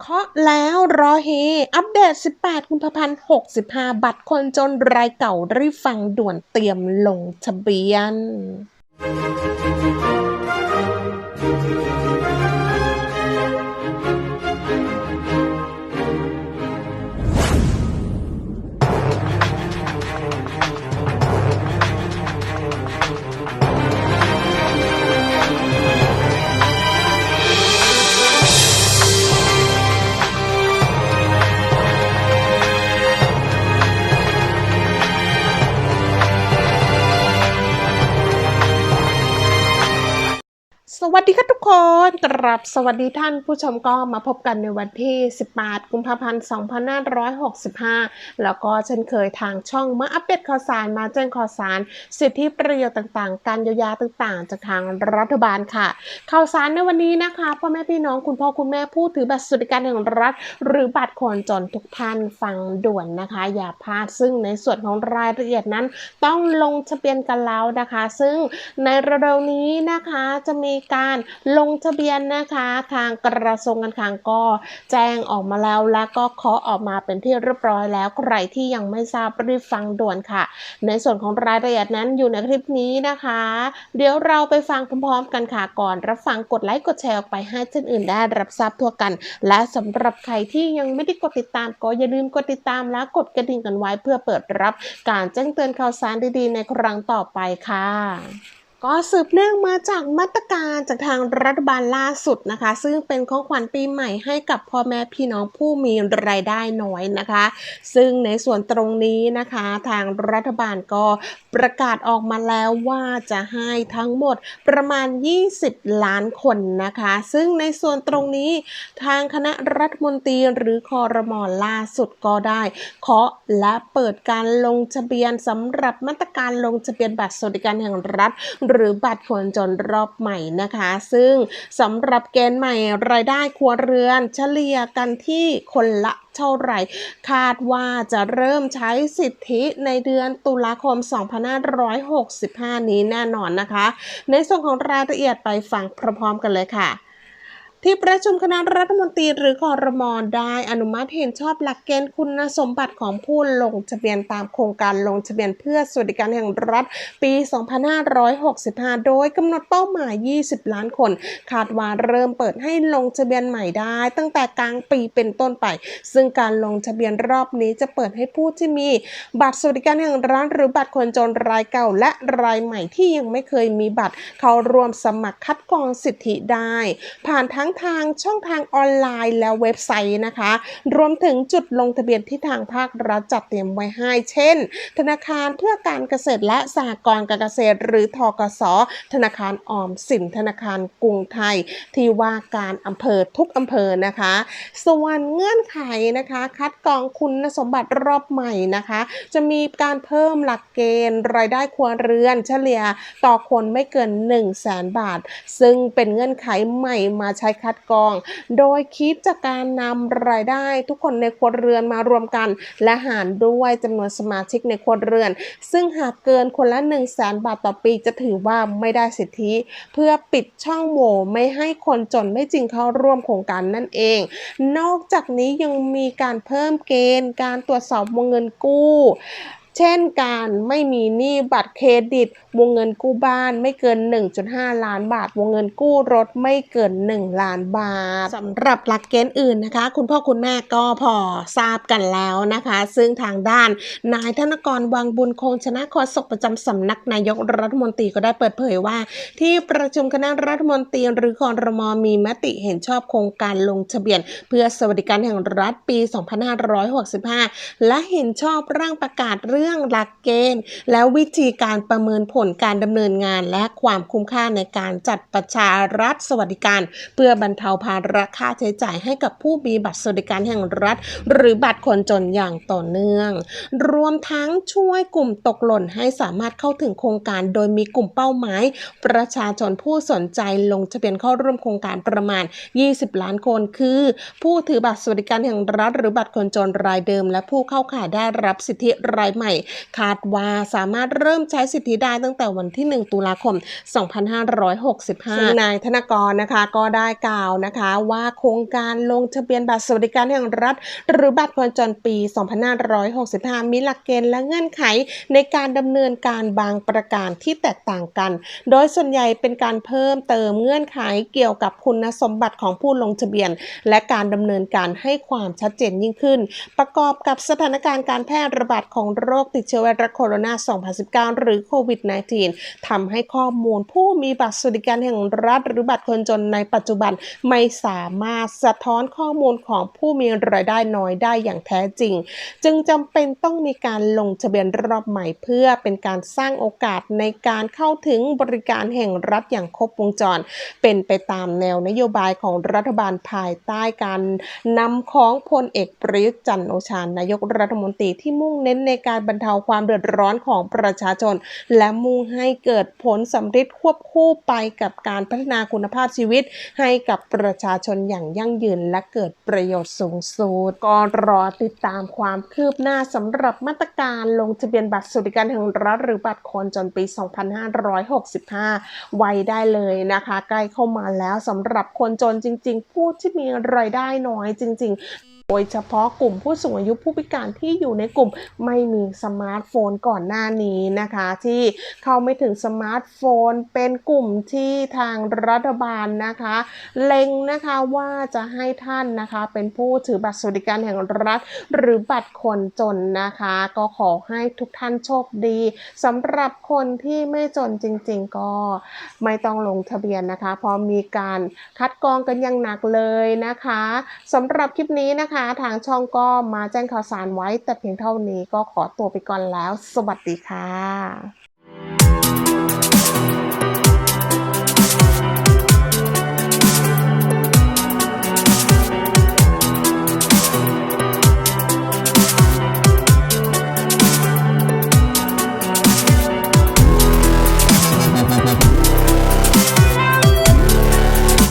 เคาะแล้วรอเฮ อัปเดต 18 กุมภาพันธ์ 65 บัตรคนจนรายเก่ารีบฟังด่วนเตรียมลงทะเบียน สวัสดีค่ะทุกคนกรับสวัสดีท่านผู้ชมก็มาพบกันในวันที่ 18 กุมภาพันธ์ 2565 แล้วก็เช่นเคยทางช่องมาอัปเดตข่าวสารมาแจ้งข่าวสาร สิทธิประโยชน์ต่างๆ การเยียวยาต่างๆ จากทางรัฐบาลค่ะ ข่าวสารในวันนี้นะคะพ่อแม่พี่น้องคุณพ่อคุณแม่ผู้ถือบัตรสวัสดิการแห่งรัฐ หรือบัตรคนจนทุกท่านฟังด่วนนะคะ อย่าพลาดซึ่งในส่วนของรายละเอียดนั้น ต้องลงทะเบียนกันแล้วนะคะ ซึ่งในเร็วๆนี้นะคะจะมีการลงทะเบียนนะคะ ทางกระทรวงการคลังก็แจ้งออกมาแล้วและก็เคาะออกมาเป็นที่เรียบร้อยแล้วใครที่ยังไม่ทราบรีบฟังด่วนค่ะ ในส่วนของรายละเอียดนั้นอยู่ในคลิปนี้นะคะ เดี๋ยวเราไปฟังพร้อมๆกันค่ะก่อน รับฟังกดไลค์กดแชร์ออกไปให้ท่านอื่นได้รับทราบทั่วกัน และสำหรับใครที่ยังไม่ได้กดติดตาม ก็อย่าลืมกดติดตามและกดกระดิ่งกันไว้เพื่อเปิดรับการแจ้งเตือนข่าวสารดีๆ ในครั้งต่อไปค่ะ ก็สืบเนื่องมาจากมาตรการจากทางรัฐบาลล่าสุดนะคะ ซึ่งเป็นของขวัญปีใหม่ให้กับพ่อแม่พี่น้องผู้มีรายได้น้อยนะคะ ซึ่งในส่วนตรงนี้นะคะ ทางรัฐบาลก็ประกาศออกมาแล้วว่าจะให้ทั้งหมดประมาณ 20 ล้านคนนะคะ ซึ่งในส่วนตรงนี้ทางคณะรัฐมนตรีหรือคอรมอล่าสุดก็ได้เคาะและเปิดการลงทะเบียนสำหรับมาตรการลงทะเบียนบัตรสวัสดิการแห่งรัฐหรือบัตรคนจนรอบใหม่นะคะ ซึ่งสำหรับเกณฑ์ใหม่รายได้ครัวเรือน เฉลี่ยกันที่คนละเท่าไหร่ คาดว่าจะเริ่มใช้สิทธิในเดือนตุลาคม 2565 นี้แน่นอนนะคะ ในส่วนของรายละเอียดไปฟังพร้อมๆกันเลยค่ะ ที่ประชุมคณะรัฐมนตรีหรือคอรมอได้อนุมัติเห็นชอบหลักเกณฑ์คุณสมบัติของผู้ลงทะเบียนตามโครงการลงทะเบียนเพื่อสวัสดิการแห่งรัฐปี 2565 โดยกำหนดเป้าหมาย 20 ล้านคน คาดว่าเริ่มเปิดให้ลงทะเบียนใหม่ได้ ตั้งแต่กลางปีเป็นต้นไป ซึ่งการลงทะเบียนรอบนี้จะเปิดให้ผู้ที่มีบัตรสวัสดิการแห่งรัฐหรือบัตรคนจนรายเก่าและรายใหม่ที่ยังไม่เคยมีบัตร เข้าร่วมสมัครคัดกรองสิทธิได้ ผ่านทั้งทางช่องทางออนไลน์และเว็บไซต์นะคะ รวมถึงจุดลงทะเบียนที่ทางภาครัฐจัดเตรียมไว้ให้ เช่น ธนาคารเพื่อการเกษตรและสหกรณ์การเกษตร หรือทกส ธนาคารออมสินธนาคารกรุงไทย ที่ว่าการอำเภอทุกอำเภอนะคะ ส่วนเงื่อนไขนะคะ คัดกรองคุณสมบัติรอบใหม่นะคะ จะมีการเพิ่มหลักเกณฑ์ รายได้ครัวเรือน เฉลี่ยต่อคนไม่เกิน 1 0 0 0 0แสนบาท ซึ่งเป็นเงื่อนไขใหม่มาใช้คัดกรอง โดยคิดจากการนำรายได้ทุกคนในครัวเรือนมารวมกัน และหารด้วยจำนวนสมาชิกในครัวเรือน ซึ่งหากเกินคนละ 1 0 0 0 0แสนบาทต่อปีจะถือว่าไม่ได้สิทธิ เพื่อปิดช่องโหว่ไม่ให้คนจนไม่จริงเข้าร่วมโครงการนั่นเอง นอกจากนี้ยังมีการเพิ่มเกณฑ์การตรวจสอบวงเงินกู้ เช่นการไม่มีหนี้บัตรเครดิต วงเงินกู้บ้านไม่เกิน 1.5 ล้านบาท วงเงินกู้รถไม่เกิน 1 ล้านบาทสำหรับหลักเกณฑ์อื่นนะคะ คุณพ่อคุณแม่ก็พอทราบกันแล้วนะคะ ซึ่งทางด้าน นายธนกรวังบุญคงชนะโฆษกประจำสำนักนายกรัฐมนตรีก็ได้เปิดเผยว่า ที่ประชุมคณะรัฐมนตรีหรือคอรมอมีมติเห็นชอบโครงการลงทะเบียน เพื่อสวัสดิการแห่งรัฐปี 2565 และเห็นชอบร่างประกาศเรื่องื่องหลักเกณฑ์ และวิธีการประเมินผลการดำเนินงาน และความคุ้มค่าในการจัดประชารัฐสวัสดิการ เพื่อบรรเทาภาระค่าใช้จ่ายให้กับผู้มีบัตรสวัสดิการแห่งรัฐ หรือบัตรคนจนอย่างต่อเนื่อง รวมทั้งช่วยกลุ่มตกหล่นให้สามารถเข้าถึงโครงการ โดยมีกลุ่มเป้าหมาย ประชาชนผู้สนใจลงทะเบียนเข้าร่วมโครงการประมาณ 20 ล้านคน คือ ผู้ถือบัตรสวัสดิการแห่งรัฐ หรือบัตรคนจนรายเดิม และผู้เข้าข่ายได้รับสิทธิรายใหม่คาดว่าสามารถเริ่มใช้สิทธิได้ตั้งแต่วันที่ 1 ตุลาคม 2565ซึ่งนายธนกรนะคะก็ได้กล่าวนะคะว่าโครงการลงทะเบียนบัตรสวัสดิการแห่งรัฐ หรือบัตรคนจนปี 2565 มีหลักเกณฑ์และเงื่อนไขในการดำเนินการบางประการที่แตกต่างกัน โดยส่วนใหญ่เป็นการเพิ่มเติมเงื่อนไขเกี่ยวกับคุณสมบัติของผู้ลงทะเบียน และการดำเนินการให้ความชัดเจนยิ่งขึ้น ประกอบกับสถานการณ์การแพร่ระบาดของโรคติดเชื้อไวรัสโคโรนา 2019 หรือโควิด -19 ทำให้ข้อมูลผู้มีบัตรสวัสดิการแห่งรัฐ หรือบัตรคนจนในปัจจุบันไม่สามารถสะท้อนข้อมูลของผู้มีรายได้น้อยได้อย่างแท้จริง จึงจำเป็นต้องมีการลงทะเบียนรอบใหม่เพื่อเป็นการสร้างโอกาสในการเข้าถึงบริการแห่งรัฐอย่างครบวงจร เป็นไปตามแนวนโยบายของรัฐบาลภายใต้การนำของพลเอกประยุทธ์จันทร์โอชานายกรัฐมนตรีที่มุ่งเน้นในการบรรเทาความเดือดร้อนของประชาชน และมุ่งให้เกิดผลสำเร็จควบคู่ไปกับการพัฒนาคุณภาพชีวิต ให้กับประชาชนอย่างยั่งยืนและเกิดประโยชน์สูงสุดก็รอติดตามความคืบหน้าสำหรับมาตรการลงทะเบียนบัตรสวัสดิการแห่งรัฐหรือบัตรคนจนปี 2565 ไว้ได้เลยนะคะ ใกล้เข้ามาแล้วสำหรับคนจนจริง ๆ ผู้ที่มีรายได้น้อยจริง ๆ โดยเฉพาะกลุ่มผู้สูงอายุผู้พิการที่อยู่ในกลุ่มไม่มีสมาร์ทโฟนก่อนหน้านี้นะคะ ที่เข้าไม่ถึงสมาร์ทโฟน เป็นกลุ่มที่ทางรัฐบาลนะคะ เล็งนะคะว่าจะให้ท่านนะคะ เป็นผู้ถือบัตรสวัสดิการแห่งรัฐ หรือบัตรคนจนนะคะ ก็ขอให้ทุกท่านโชคดีสำหรับคนที่ไม่จนจริง ๆ ก็ไม่ต้องลงทะเบียนนะคะพราะมีการคัดกรองกันอย่างหนักเลยนะคะสำหรับคลิปนี้นะคะนะคะ ทางช่องก็มาแจ้งข่าวสารไว้ แต่เพียงเท่านี้ก็ขอตัวไปก่อนแล้ว สวัสดีค่ะ